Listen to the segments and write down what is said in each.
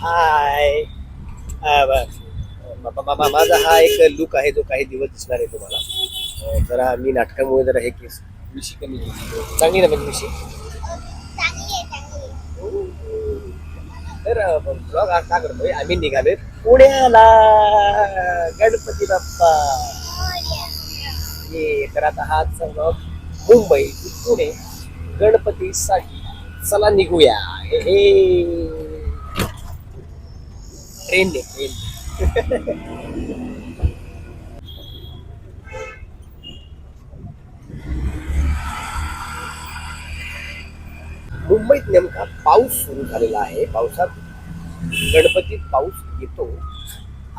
हाय. माझा हा एक लुक आहे जो काही दिवस दिसणार आहे तुम्हाला. जरा मी नाटकामुळे जरा हे केस मिशी कमी चांगली ना म्हणजे मिशी? तर ब्लॉग आज का करतोय? आम्ही निघालोय पुण्याला. गणपती बाप्पा. ये तर आता हा ब्लॉग मुंबई पुणे गणपतीसाठी चला निघूया. हे. ट्रेनने ट्रेन मुंबईत नेमका पाऊस सुरू झालेला आहे. पावसात गणपतीत पाऊस येतो.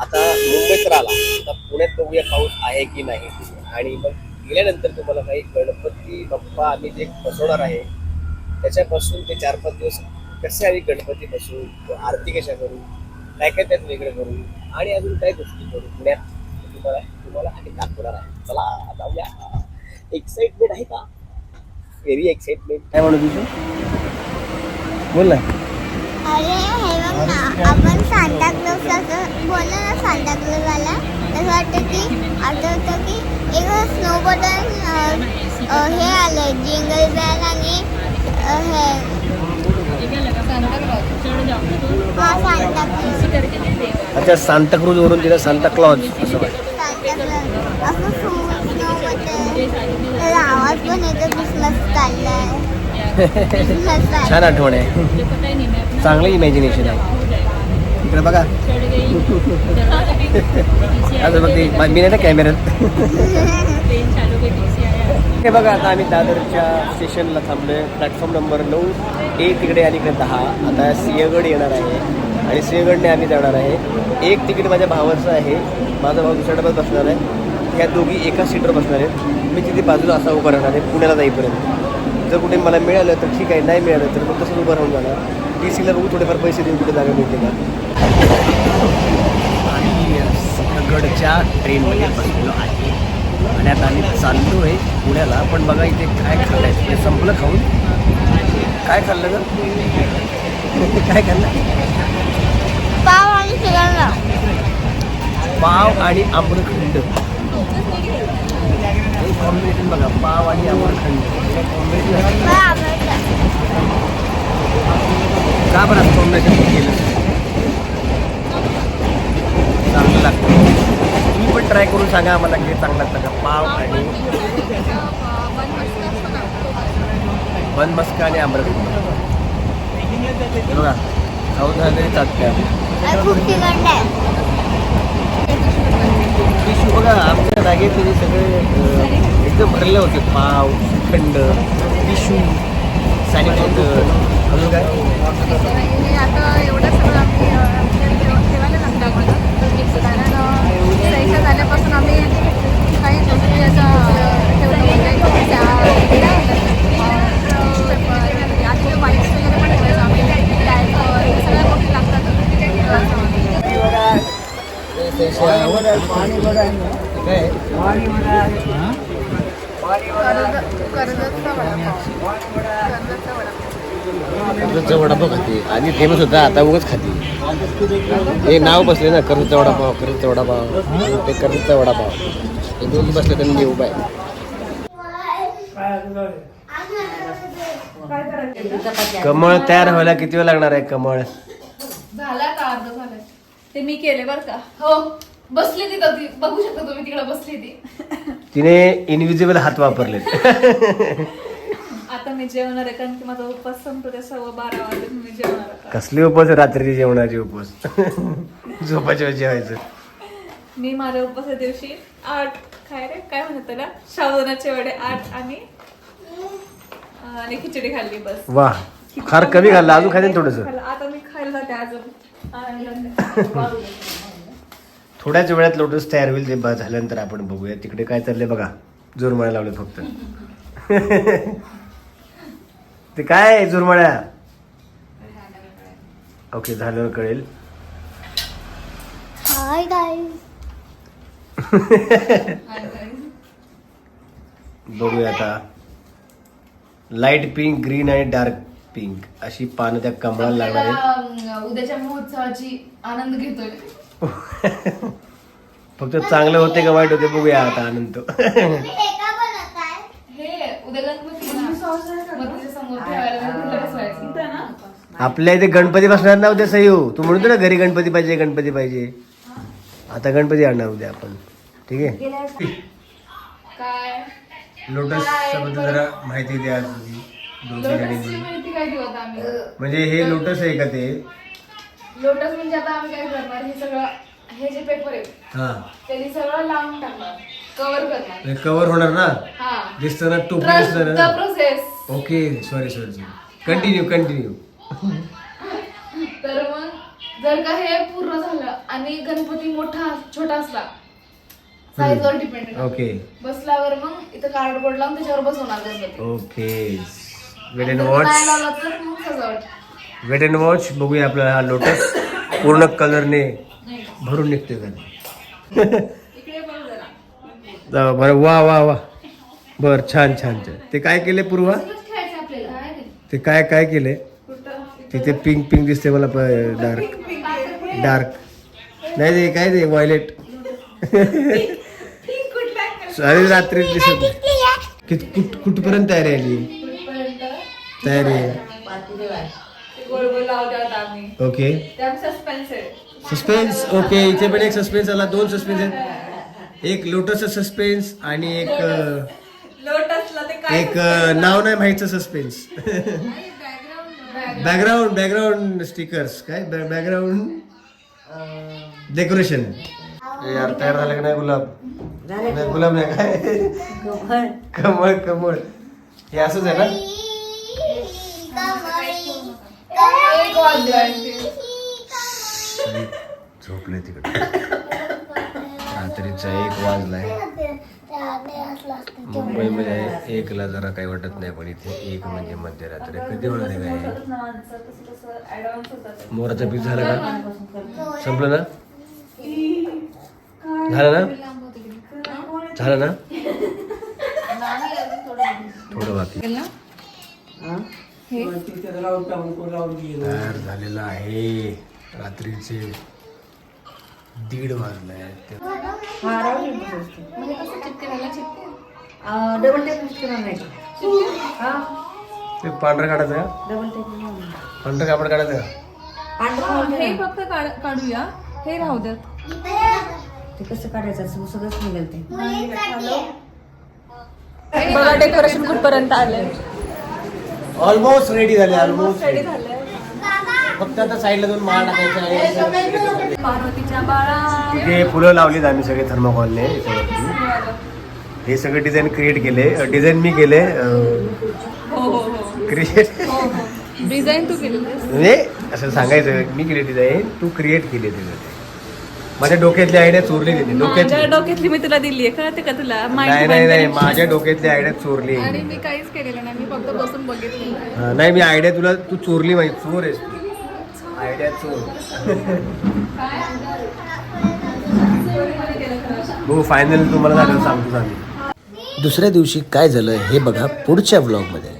आता मुंबईत राहिला. आता पुण्यात बघूया पाऊस आहे की नाही. आणि मग गेल्यानंतर तुम्हाला काही गणपती बाप्पा आम्ही जे बसवणार आहे त्याच्यापासून ते चार पाच दिवस कसे आम्ही गणपती बसवू आरती कशा करू काय काय त्यात वेगळं करू? आणि अजून काय गोष्टी करू? पुण्यात तुम्हाला तुम्हाला आम्ही दाखवणार आहे. चला जाऊया. एक्साइटमेंट आहे का? व्हेरी एक्साइटमेंट काय म्हणू तुझं बोल ना. अरे हे बघ ना आपण सांता क्लॉज असं बोललो ना सांता क्लॉज आला असं वाटतं की आठवतं की एक स्नो बटन हे आलं जिंगल बॅल आणि हे. अच्छा सांताक्रूज वरून तिला सांता क्लॉज असं छान आठवण आहे. चांगलं इमॅजिनेशन आहे. इकडे बघा. आता बघ मी नाही ना कॅमेऱ्यात हे बघा आता आम्ही दादरच्या स्टेशनला थांबलोय. प्लॅटफॉर्म नंबर नऊ एक तिकडे आणि इकडे दहा. आता सिंहगड येणार आहे आणि सिंहगडने आम्ही जाणार आहे. एक तिकीट माझ्या भावाचं आहे. माझा भाऊ दुसऱ्या डब्यात बसणार आहे. ह्या दोघी एका सीटवर बसणार आहेत. मी तिथे बाजूला असा उभा राहणार आहे पुण्याला जाईपर्यंत. जर कुठे मला मिळालं तर ठीक आहे नाही मिळालं तर मग तसंच उभं राहून जाणार. टी सीला बघू थोडेफार पैसे देऊन कुठे जागा मिळते का. आणि सिंहगडच्या ट्रेनमध्ये बसलेलो आहे. आणि आता आम्ही चाललो आहे पुण्याला पण बघा इथे काय खाल्लं आहे ते संपलं खाऊन. काय खाल्लं ग? काय खाल्लं? पाव आणि पाव आणि आम्रखंड. कॉम्बिनेशन बघा पाव आणि आम्रखंड. आवडतं का बरं कॉम्बिनेशन केलं चांगलं लागतं तुम्ही पण ट्राय करून सांगा आम्हाला की चांगला लागतं का पाव आणि बन मस्का आणि आम्रखंड हे बघा खाऊन झालं तरी चालतं आहे टिश्यू बघा आमच्या बॅगेत सगळे एकदम भरले होते पाव खंड टिश्यू सॅनिटायझर अजून काय? आता एवढं सगळं आम्ही अ, आमच्या ठेव- ठेवायला लागतं आम्हाला कारण अ, सहीच्या झाल्यापासून आम्ही काही गोष्टी याचा ठेवतो म्हणजे त्या काय म्हणतात, अ, आधी वाईट्स वगैरे पण ठेवायचं आम्ही डायट हे सगळ्या गोष्टी लागतात काय कर्जत कर्जतचा वडापाव कर्जतचा वडापाव खाते आधी फेमस होता आता उगाच खाते. हे नाव बसले ना कर्जतचा वडापाव कर्जतचा वडापाव ते कर्जतचा वडापाव. हे दोन बसले तर मी उभा आहे. कमळ तयार व्हायला किती वेळ लागणार आहे कमळ? झाला का अर्ध झाला? ते मी केले बरं का. हो बसली तिथं ती. बघू शकता तुम्ही तिकडे बसली ती. तिने इनविजिबल हात वापरलेत. आता मी जेवणार आहे कारण की माझा उपवास संपतो ते सव्वा बारा वाजले मी जेवणार कसले उपवास रात्रीची जेवणाचे उपवास. झोपाच्या जेवायचं. मी माझ्या उपवासा दिवशी आठ काय रे? काय म्हणत त्याला? साबुदाण्याचे वडे आठ आणि आणि खिचडी खाल्ली बस. वा फार कमी खाल्लं. अजून खायचं थोडस. आता मी खायला जाते अजून. थोड्याच वेळात लोटस तयार होईल ते झाल्यानंतर आपण बघूया. तिकडे काय चाललंय बघा. जोरमाळ्या लावले फक्त. ते काय जोरमाळ्या ओके झाल्यावर कळेल. हाय बघूया आता. लाइट पिंक ग्रीन आणि डार्क पिंक अशी पानं त्या कमळाला लागणार आहेत. उद्याच्या महोत्सवाची आनंद घेतोय. फक्त चांगलं होते का वाईट होते बघूया आता आनंद. तो. तुम्ही एका बनवत आहे हे उद्या गणपती ना. मग तिच्या समोर ठेवायला तिथं बसवायचं. आपल्या इथे गणपती बसणार ना उद्या सही हो तू म्हणतो ना घरी गणपती पाहिजे गणपती पाहिजे. आता गणपती आणणार उद्या आपण. ठीक आहे? काय? लोटसबद्दल जरा माहिती द्या तुझी दोन लोटसची ठिकाणी माहिती काय देऊ आता आम्ही? म्हणजे हे लोटस आहे का ते? लोटस म्हणजे आता आम्ही काय करणार हे सगळं हे जे पेपर आहे हा. त्यांनी सगळं लावून टाकणार कव्हर करणार. कव्हर होणार ना? हा. दिसतं ना टोपी ट्रस्ट दिसतं द ना process okay sorry sorry sorry continue continue तर मग जर का हे पूर्ण झालं आणि गणपती मोठा छोटा असला साईज वर डिपेंड ओके बसल्यावर मग इथं कार्डबोर्ड लावून त्याच्यावर बसवणार Ganpati. Okay wait and watch wait and watch बघूया आपला हा लोटस पूर्ण कलरने भरून निघते का बरं वा वा वा. बर छान छान छान. ते काय केले पूर्वा? ते? काय काय केले? तिथे पिंक पिंक दिसते मला डार्क डार्क नाही ते काय ते व्हायलेट अरे रात्री दिसत कुठ कुठपर्यंत तयारी आली? तयारी आहे ते गोल गोल लावते आता आम्ही. ओके. सस्पेन्स आहे. सस्पेन्स ओके इथे पण एक सस्पेन्स आला दोन सस्पेन्स आहेत. एक लोटसचा सस्पेन्स आणि एक अं, लोटसला ते एक अं, नाव नाही माहितचं सस्पेन्स बॅकग्राऊंड बॅकग्राऊंड स्टिकर्स काय? बॅकग्राऊंड डेकोरेशन यार तयार झालं का नाही गुलाब? नाही गुलाब नाही काय? कमळ कमळ. हे असंच आहे ना? एक. झोपले तिकडे. रात्रीचा एक वाजलाय. मुंबईमध्ये एकला जरा काही वाटत नाही पण इथे एक म्हणजे मध्यरात्री. कधी होणार आहे? काय मोराचा पीस झाला का? संपलं ना? झालं ना? झालं ना? थोडं बाकी. तयार झालेलं आहे. रात्रीचे दीड वाजले म्हणजे कसं चिपकेला चिपके. डबल टेप करणार नाही. हा? ते पांढरं काढायचं का? डबल टेप पांढरं कापड काढायचं का? हे फक्त काढ- काढूया. हे राहू द्यात ते कसं काढायचं? असं सगळंच निघेल ते. बघा डेकोरेशन कुठपर्यंत आलंय. ऑलमोस्ट रेडी झाले ऑलमोस्ट रेडी झालंय फक्त आता साईडला दोन माळ टाकायचं पार्वतीच्या बाळा. इथे फुलं लावलीत आम्ही सगळे थर्माकॉलने याच्यावरती हे सगळे डिझाईन क्रिएट केले. डिझाईन मी केले. हो हो हो. क्रिएट हो हो. डिझाईन तू केली म्हणजे असं सांगायचं मी केले डिझाईन तू क्रिएट केले ते माझ्या डोक्यातली आयडिया चोरली तिथे माझ्या डोक्यात डोक्यातली मी तुला दिली आहे कळते का तुला? नाही नाही नाही माझ्या डोक्यातली आयडिया चोरली आणि मी काहीच केलेलं नाही मी फक्त बसून बघितलं. हा, नाही मी आयडिया तुला तू चोरली माहिती चोर आहेस तू. आयडिया चोर. हो फायनल तुम्हाला झालं सांगतो सांगतो. दुसऱ्या दिवशी काय झालं हे बघा पुढच्या ब्लॉगमध्ये